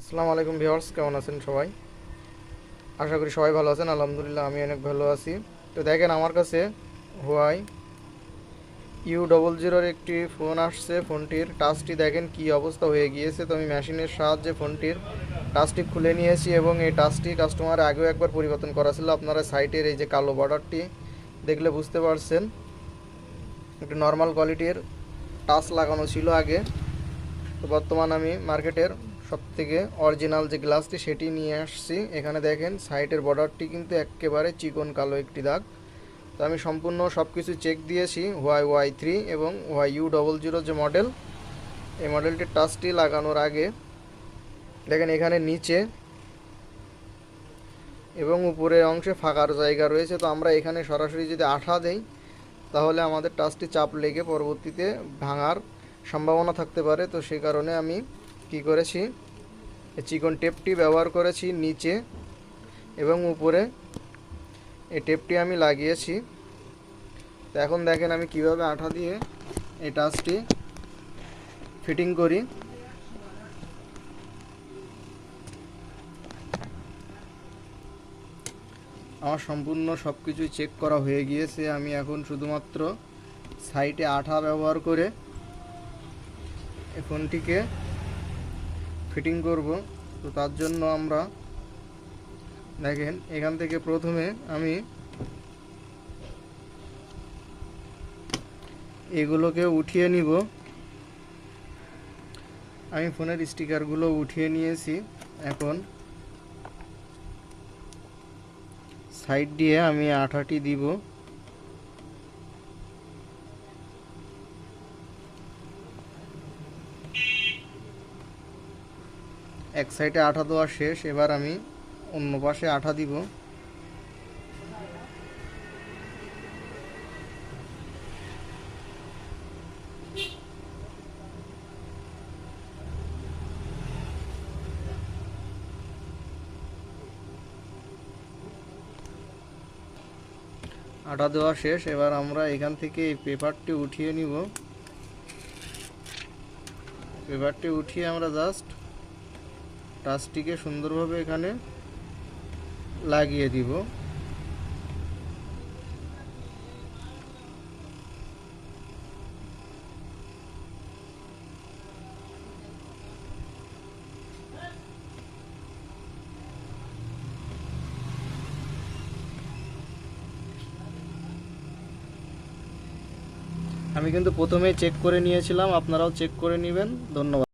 আসসালামু আলাইকুম ভিউয়ার্স, কেমন আছেন সবাই? আশা করি সবাই ভালো আছেন, আলহামদুলিল্লাহ আমি অনেক ভালো আছি। তো দেখেন আমার কাছে হোয়াই ইউ ডবল জিরোর একটি ফোন আসছে ফোনটির টাচটি দেখেন কি অবস্থা হয়ে গিয়েছে। তো আমি মেশিনের সাহায্যে ফোনটির টাচটি খুলে নিয়েছি এবং এই টাচটি কাস্টমার আগেও একবার পরিবর্তন করা ছিল। আপনারা সাইটের এই যে কালো বর্ডারটি দেখলে বুঝতে পারছেন, একটু নর্মাল কোয়ালিটির টাচ লাগানো ছিল আগে। তো বর্তমান আমি মার্কেটের সব থেকে অরিজিনাল যে গ্লাসটি সেটি নিয়ে আসছি। এখানে দেখেন সাইডের বর্ডারটি কিন্তু একেবারে চিকন কালো একটি দাগ। তো আমি সম্পূর্ণ সব কিছু চেক দিয়েছি ওয়াই ওয়াই থ্রি এবং ওয়াই ইউ ডবল জিরো যে মডেল এই মডেলটির টাচটি লাগানোর আগে দেখেন এখানে নিচে এবং উপরের অংশে ফাঁকার জায়গা রয়েছে। তো আমরা এখানে সরাসরি যদি আঠা দেই, তাহলে আমাদের টাচটি চাপ লেগে পরবর্তীতে ভাঙার সম্ভাবনা থাকতে পারে। তো সে কারণে আমি কি করেছি? এই চিকন টেপটি ব্যবহার করেছি নিচে এবং উপরে। এই টেপটি আমি লাগিয়েছি। তো এখন দেখেন আমি কীভাবে আঠা দিয়ে এই টাচটি ফিটিং করি। আমার সম্পূর্ণ সব কিছুই চেক করা হয়ে গিয়েছে। আমি এখন শুধুমাত্র সাইটে আঠা ব্যবহার করে ফোনটিকে ফিটিং করব। তো তার জন্য আমরা দেখেন, এখান থেকে প্রথমে আমি এগুলোকে উঠিয়ে নিব। আমি ফোনের স্টিকারগুলো উঠিয়ে নিয়েছি। এখন সাইড দিয়ে আমি আঠাটি দিব। এক সাইডে আঠা দেওয়া শেষ, এবার আমি অন্য পাশে আঠা দিব। আটা দেওয়া শেষ, এবার আমরা এখান থেকে এই পেপারটি উঠিয়ে নিব। পেপারটি উঠিয়ে আমরা জাস্ট টাচটিকে সুন্দরভাবে এখানে লাগিয়ে দিব। আমি কিন্তু প্রথমেই চেক করে নিয়েছিলাম, আপনারাও চেক করে নেবেন। ধন্যবাদ।